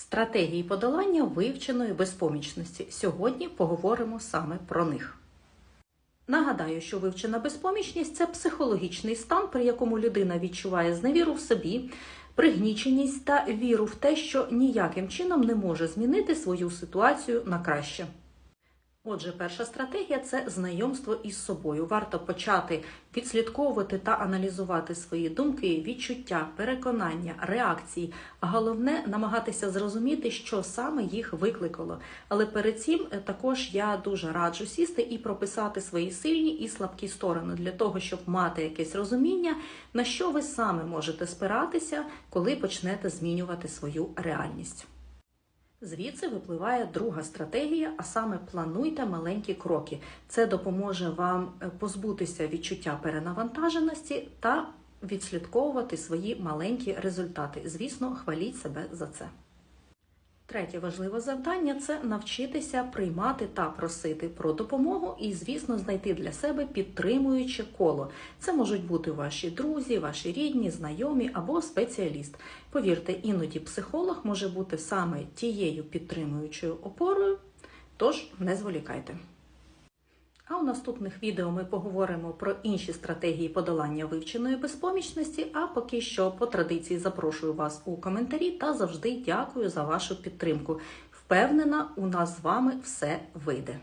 Стратегії подолання вивченої безпомічності. Сьогодні поговоримо саме про них. Нагадаю, що вивчена безпомічність це психологічний стан, при якому людина відчуває зневіру в собі, пригніченість та віру в те, що ніяким чином не може змінити свою ситуацію на краще. Отже, перша стратегія це знайомство із собою. Варто почати відслідковувати та аналізувати свої думки, відчуття, переконання, реакції. А головне намагатися зрозуміти, що саме їх викликало. Але перед цим е, також я дуже раджу сісти і прописати свої сильні і слабкі сторони для того, щоб мати якесь розуміння, на що ви саме можете спиратися, коли почнете змінювати свою реальність. Звідси випливає друга стратегія, а саме плануйте маленькі кроки. Це допоможе вам е, позбутися відчуття перенавантаженості та відслідковувати свої маленькі результати. Звісно, хваліть себе за це. Третє важливе завдання це навчитися приймати та просити про допомогу і, звісно, знайти для себе підтримуюче коло. Це можуть бути ваші друзі, ваші рідні, знайомі або спеціаліст. Повірте, іноді психолог може бути саме тією підтримуючою опорою, тож не зволікайте. А у наступних відео ми поговоримо про інші стратегії подолання вивченої безпомічності. А поки що, по традиції, запрошую вас у коментарі та завжди дякую за вашу підтримку. Впевнена, у нас з вами все вийде.